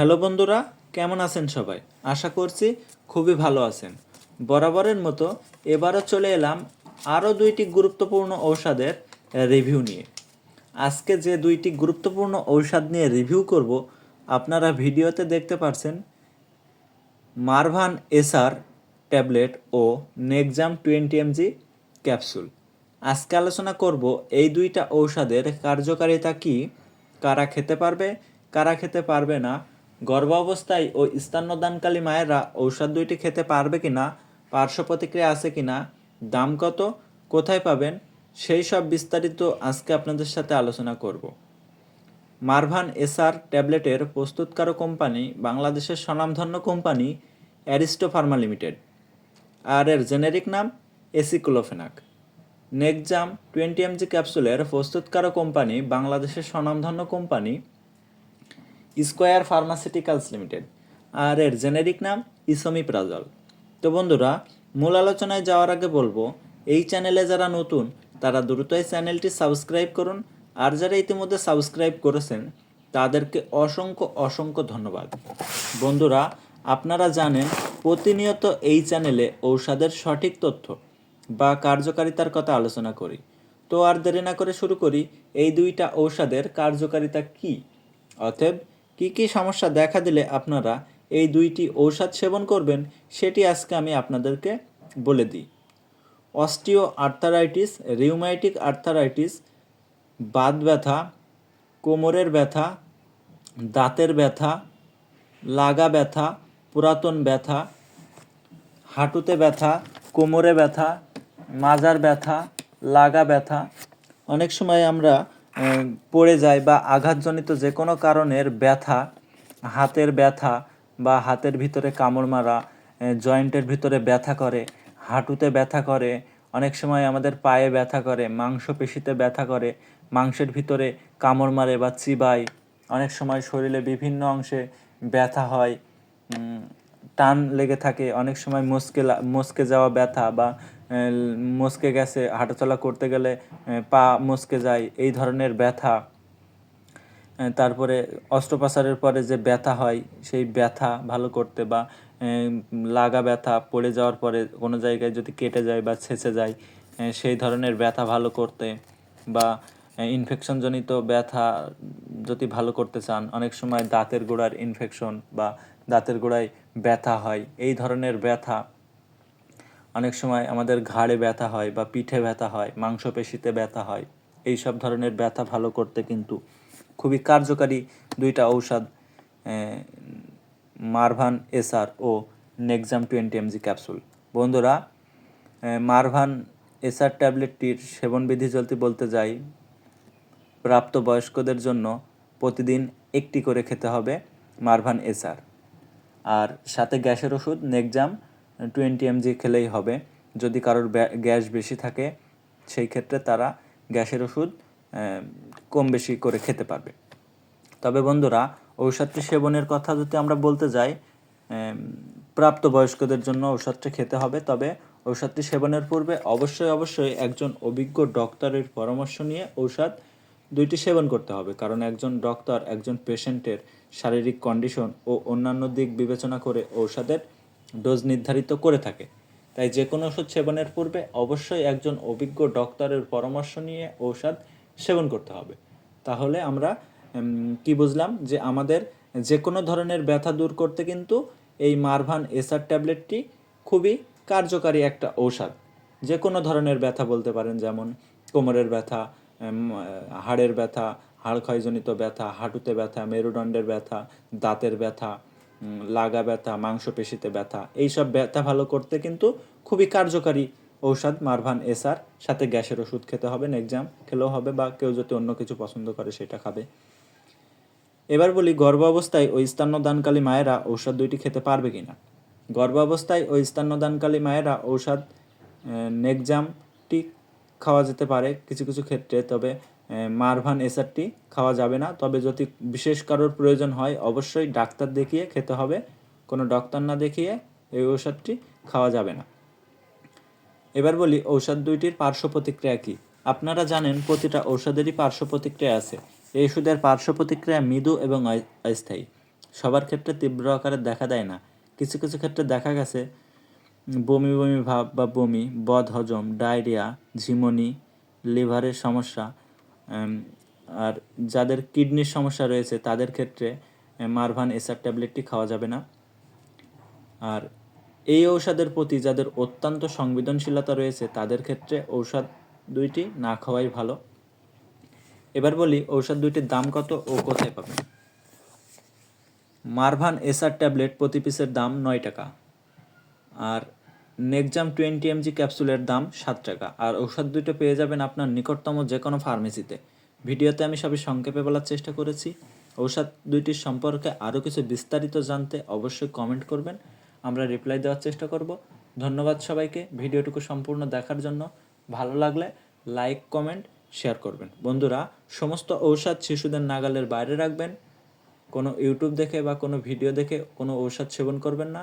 Hello বন্ধুরা, কেমন আছেন সবাই? আশা করছি খুবই ভালো আছেন। বরাবরের মতো এবারও চলে এলাম আরও দুইটি গুরুত্বপূর্ণ ঔষধের রিভিউ নিয়ে। আজকে যে দুইটি গুরুত্বপূর্ণ ঔষধ নিয়ে রিভিউ করব, আপনারা ভিডিওতে দেখতে পাচ্ছেন মারভান এসআর ট্যাবলেট ও নেকজাম টোয়েন্টি এমজি ক্যাপসুল। আজকে আলোচনা করব এই দুইটা ঔষধের কার্যকারিতা কি, কারা খেতে পারবে, কারা খেতে পারবে না গর্ভাবস্থায় ও স্তন্যদানকালী মায়েরা ঔষধ দুইটি খেতে পারবে কি না পার্শ্ব প্রতিক্রিয়া আছে কি না দাম কত, কোথায় পাবেন, সেই সব বিস্তারিত আজকে আপনাদের সাথে আলোচনা করব। মারভান এসআর ট্যাবলেটের প্রস্তুতকারক কোম্পানি, বাংলাদেশের স্বনামধন্য কোম্পানি, অ্যারিস্টো ফার্মা লিমিটেড। আর এর জেনেরিক নাম এসিক্লোফেনাক। নেকজাম টোয়েন্টি এমজি ক্যাপসুলের প্রস্তুতকারক কোম্পানি, বাংলাদেশের স্বনামধন্য কোম্পানি স্কোয়ার ফার্মাসিউটিক্যালস লিমিটেড। আর এর জেনেরিক নাম ইসোমিপ্রাজল। তো বন্ধুরা, মূল আলোচনায় যাওয়ার আগে বলব, এই চ্যানেলে যারা নতুন, তারা দ্রুত এই চ্যানেলটি সাবস্ক্রাইব করুন। আর যারা ইতিমধ্যে সাবস্ক্রাইব করেছেন, তাদেরকে অসংখ্য অসংখ্য ধন্যবাদ। বন্ধুরা, আপনারা জানেন, প্রতিনিয়ত এই চ্যানেলে ঔষধের সঠিক তথ্য বা কার্যকারিতার কথা আলোচনা করি। তো আর দেরি না করে শুরু করি, এই দুইটা ঔষধের কার্যকারিতা কি? অতএব কি কি সমস্যা দেখা দিলে আপনারা এই দুইটি ঔষধ সেবন করবেন, সেটি আজকে আমি আপনাদেরকে বলে দিই। অস্টিও আর্থারাইটিস, রিউমাইটিক আর্থারাইটিস, বাত ব্যথা, কোমরের ব্যথা, দাঁতের ব্যথা, লাগা ব্যথা, পুরাতন ব্যথা, হাঁটুতে ব্যথা, কোমরে ব্যথা, মাজার ব্যথা, লাগা ব্যথা। অনেক সময় আমরা পড়ে যায় বা আঘাতজনিত যে কোনো কারণের ব্যথা, হাতের ব্যথা বা হাতের ভিতরে কামড় মারা জয়েন্টের ভিতরে ব্যথা করে, হাঁটুতে ব্যথা করে, অনেক সময় আমাদের পায়ে ব্যথা করে, মাংসপেশিতে ব্যথা করে, মাংসের ভিতরে কামড় মারে বা চিবায়, অনেক সময় শরীরে বিভিন্ন অংশে ব্যথা হয় টান লেগে থাকে, অনেক সময় মস্কে মস্কে যাওয়া ব্যথা বা মস্কে গেছে, হাঁটাচলা করতে গেলে পা মস্কে যায়, এই ধরনের ব্যথা। তারপরে অস্ত্রোপচারের পরে যে ব্যথা হয়, সেই ব্যথা ভালো করতে বা লাগা ব্যথা পড়ে যাওয়ার পরে কোনো জায়গায় যদি কেটে যায় বা ছেঁচে যায় সেই ধরনের ব্যথা ভালো করতে বা ইনফেকশনজনিত ব্যথা যদি ভালো করতে চান, অনেক সময় দাঁতের গোড়ার ইনফেকশন বা দাঁতের গোড়ায় ব্যথা হয়, এই ধরনের ব্যথা অনেক সময় আমাদের ঘাড়ে ব্যথা হয় বা পিঠে ব্যথা হয়, মাংসপেশিতে ব্যথা হয় এই সব ধরনের ব্যথা ভালো করতে কিন্তু খুবই কার্যকারী দুইটা ঔষধ মারভান এসআর ও নেক্সাম টোয়েন্টি এমজি ক্যাপসুল। বন্ধুরা মারভান এসআর ট্যাবলেটটির সেবনবিধি চলতে বলতে যাই, প্রাপ্তবয়স্কদের জন্য প্রতিদিন একটি করে খেতে হবে মারভান এসআর আর। সাথে গ্যাসের ওষুধ নেকজাম টোয়েন্টি এমজি খেলেই হবে। যদি কারোর গ্যাস বেশি থাকে, সেই ক্ষেত্রে তারা গ্যাসের ওষুধ কম বেশি করে খেতে পারবে। তবে বন্ধুরা, ঔষধটি সেবনের কথা যদি আমরা বলতে যাই প্রাপ্তবয়স্কদের জন্য ঔষধটি খেতে হবে। তবে ঔষধটি সেবনের পূর্বে অবশ্যই অবশ্যই একজন অভিজ্ঞ ডক্টরের পরামর্শ নিয়ে ঔষধ দুইটি সেবন করতে হবে। কারণ একজন ডক্টর একজন পেশেন্টের শারীরিক কন্ডিশন ও অন্যান্য দিক বিবেচনা করে ঔষধের ডোজ নির্ধারিত করে থাকে। তাই যে কোনো ওষুধ সেবনের পূর্বে অবশ্যই একজন অভিজ্ঞ ডক্টরের পরামর্শ নিয়ে ঔষধ সেবন করতে হবে। তাহলে আমরা কি বুঝলাম যে আমাদের যে কোনো ধরনের ব্যথা দূর করতে কিন্তু এই মারভান এসার ট্যাবলেটটি খুবই কার্যকারী একটা ঔষধ। যে কোনো ধরনের ব্যথা বলতে পারেন যেমন কোমরের ব্যথা হাড়ের ব্যথা, হাড় ক্ষয়জনিত ব্যথা, হাঁটুতে ব্যথা, মেরুদণ্ডের ব্যথা, দাঁতের ব্যথা লাগা ব্যথা, মাংসপেশিতে ব্যথা, এইসব ব্যথা ভালো করতে কিন্তু খুবই কার্যকারী ঔষধ, মারভান এসআর সাথে গ্যাসের ওষুধ খেতে হবে নেক্সাম খেলেও হবে বা কেউ যদি অন্য কিছু পছন্দ করে সেটা খাবে। এবার বলি, গর্ভাবস্থায় ওই স্তন্যদানকালী মায়েরা ঔষধ দুইটি খেতে পারবে কিনা? গর্ভাবস্থায় ওই স্তন্যদানকালী মায়েরা ঔষধ নেকজামটি খাওয়া যেতে পারে কিছু কিছু ক্ষেত্রে, তবে মারভান এসারটি খাওয়া যাবে না। তবে যদি বিশেষ কারোর প্রয়োজন হয়, অবশ্যই ডাক্তার দেখিয়ে খেতে হবে। কোনো ডক্টর না দেখিয়ে এই ঔষধটি খাওয়া যাবে না। এবার বলি, ঔষধ দুইটির পার্শ্ব প্রতিক্রিয়া কী? আপনারা জানেন প্রতিটা ঔষধেরই পার্শ্ব প্রতিক্রিয়া আছে। এই ওষুধের পার্শ্ব প্রতিক্রিয়া মৃদু এবং অস্থায়ী। সবার ক্ষেত্রে তীব্র আকারে দেখা দেয় না। কিছু কিছু ক্ষেত্রে দেখা গেছে, বমি বমি ভাব বা বমি বদ হজম ডায়রিয়া, ঝিমনি, লিভারের সমস্যা আর যাদের কিডনির সমস্যা রয়েছে, তাদের ক্ষেত্রে মারভান এসআর ট্যাবলেটটি খাওয়া যাবে না। আর এই ঔষধের প্রতি যাদের অত্যন্ত সংবেদনশীলতা রয়েছে, তাদের ক্ষেত্রে ঔষধ দুইটি না খাওয়াই ভালো। এবার বলি, ঔষধ দুইটির দাম কত ও কোথায় পাবেন? মারভান এসআর ট্যাবলেট প্রতি পিসের দাম নয় টাকা। আর নেকজাম টোয়েন্টি এমজি ক্যাপসুলের দাম সাত টাকা। আর ঔষধ দুটো পেয়ে যাবেন আপনার নিকটতম যে কোনো ফার্মেসিতে ভিডিওতে আমি সবই সংক্ষেপে বলার চেষ্টা করেছি। ঔষধ দুইটির সম্পর্কে আরও কিছু বিস্তারিত জানতে অবশ্যই কমেন্ট করবেন। আমরা রিপ্লাই দেওয়ার চেষ্টা করব। ধন্যবাদ সবাইকে। ভিডিওটুকু সম্পূর্ণ দেখার জন্য। ভালো লাগলে লাইক কমেন্ট শেয়ার করবেন। বন্ধুরা, সমস্ত ঔষধ শিশুদের নাগালের বাইরে রাখবেন। কোনো ইউটিউব দেখে বা কোনো ভিডিও দেখে কোনো ঔষধ সেবন করবেন না।